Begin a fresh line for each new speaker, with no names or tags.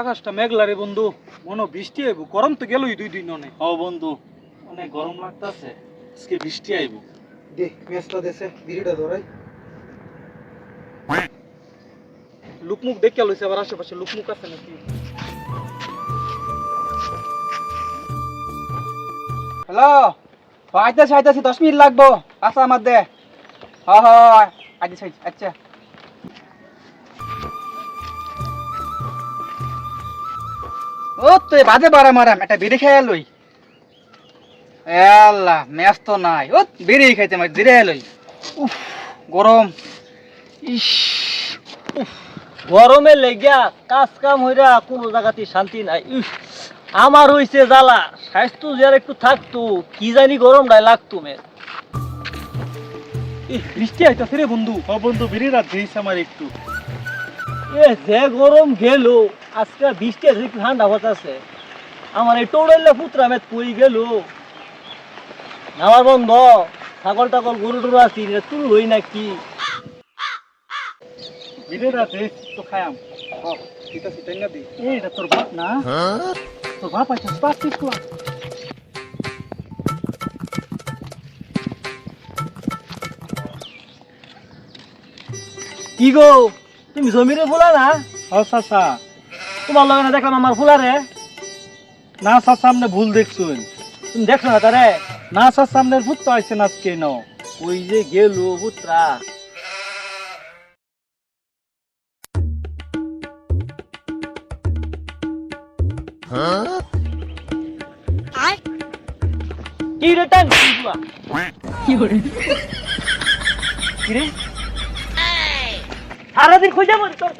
আকাশটা মেঘলা রে বন্ধু। মনে বৃষ্টি আইব। গরম তো গেলই দুই দিন অনেক।
ও বন্ধু অনেক গরম লাগতাছে। আজকে বৃষ্টি আইব।
দে মেসটা দেশে বিড়িটা ধরাই। লুকমুক দেখে লইছে আবার আশেপাশে লুকমুক আছে নাকি?
হ্যালো আইতেছি আইতেছি দশ মিনিট লাগবো। আচ্ছা আমার দে। হয় হয় আইতেছি আচ্ছা। ও তো বাজে বারা মারাম একটা বিড়ি খেয়ে লই। আল্লাহ ম্যাচ তো নাই। ও বিড়ি খাইতে মার ধীরে লই। উফ গরম। ইস
গরমে লেগিয়া কাজ কাম হইরা কোনো জায়গাতে শান্তি নাই। ইস, আমার হইছে জ্বালা। স্বাস্থ্য যার একটু থাকতো কি জানি গরমটাই লাগতো মে
এই বৃষ্টি আইতাছে রে বন্ধু।
ও বন্ধু বিড়ি রাত দিয়েছে আমার একটু।
এ যে গরম গেল আজকে বৃষ্টি আছে ঠান্ডা হতাছে আমার এই টোড়াইলে পুত্রা মেত পই গেল? আমার বন্ধ ছাগল টাগল গরু টরু আছি তুল হই
রাত দিয়েছি তো খায়াম।
ঠিক আছে না দি?
এইটা তোর বাপ না? তোর বাপ আছে বাপ ঠিক
কি গো? তুমি জমিরে ফুলা না?
ও চাচা।
তোমার লগে না দেখলাম আমার ফুলারে
না চাচা সামনে ভুল দেখছুন।
তুমি দেখছ না তারে?
না চাচা সামনে ভূত তো আইছে না আজকে ন
ওই যে গেল পুত্রা। কি রে টান? কি রে কি রে? সারাদিন খুঁজে মরি তোর